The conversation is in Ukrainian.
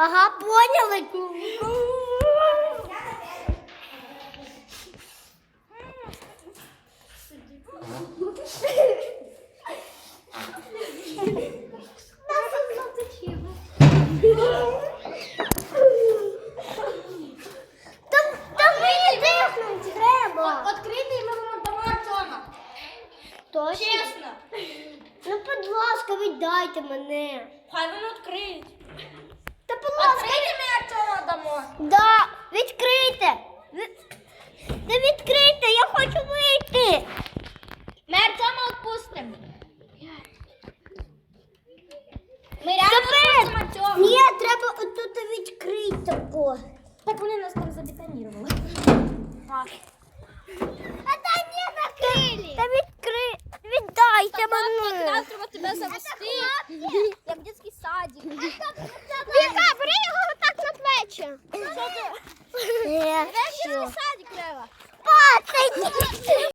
Ага, поняли. Точно? Чесно. Ну, будь ласка, віддайте мене. Хай він відкриють. Відкрити ми Артема дамо. Да, відкрийте. Та відкрийте, я хочу вийти. Ми Артема відпустимо. Ми реально відпустимо Артема. Ні, треба отут відкрити тако. Так вони нас там забетонували. А та ні, накрили. Та відкри... Віддайте мене. треба тебе завести. Як дитячий садик. Е, садик треба. Па, та йди.